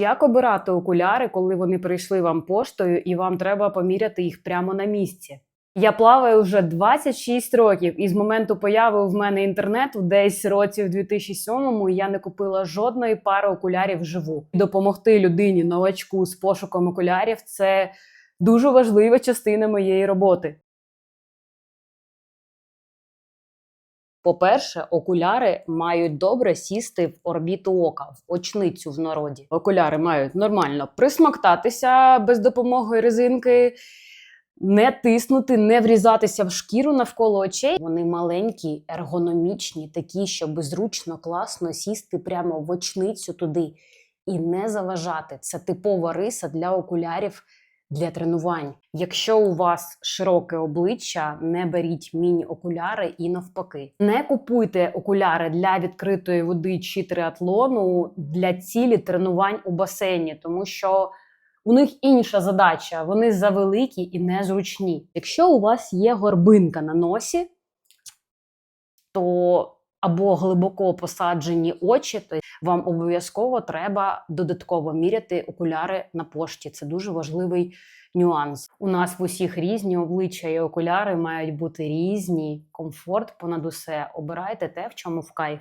Як обирати окуляри, коли вони прийшли вам поштою, і вам треба поміряти їх прямо на місці? Я плаваю вже 26 років, і з моменту появи в мене інтернету, десь році в 2007-му, я не купила жодної пари окулярів вживу. Допомогти людині новачку з пошуком окулярів це дуже важлива частина моєї роботи. По-перше, окуляри мають добре сісти в орбіту ока, в очницю в народі. Окуляри мають нормально присмоктатися без допомоги резинки, не тиснути, не врізатися в шкіру навколо очей. Вони маленькі, ергономічні, такі, щоб зручно, класно сісти прямо в очницю туди і не заважати. Це типова риса для окулярів для тренувань. Якщо у вас широке обличчя, не беріть міні-окуляри і навпаки. Не купуйте окуляри для відкритої води чи триатлону для цілі тренувань у басейні, тому що у них інша задача, вони завеликі і незручні. Якщо у вас є горбинка на носі, то або глибоко посаджені очі, то вам обов'язково треба додатково міряти окуляри на пошті. Це дуже важливий нюанс. У нас в усіх різні обличчя і окуляри мають бути різні. Комфорт понад усе. Обирайте те, в чому в кайф.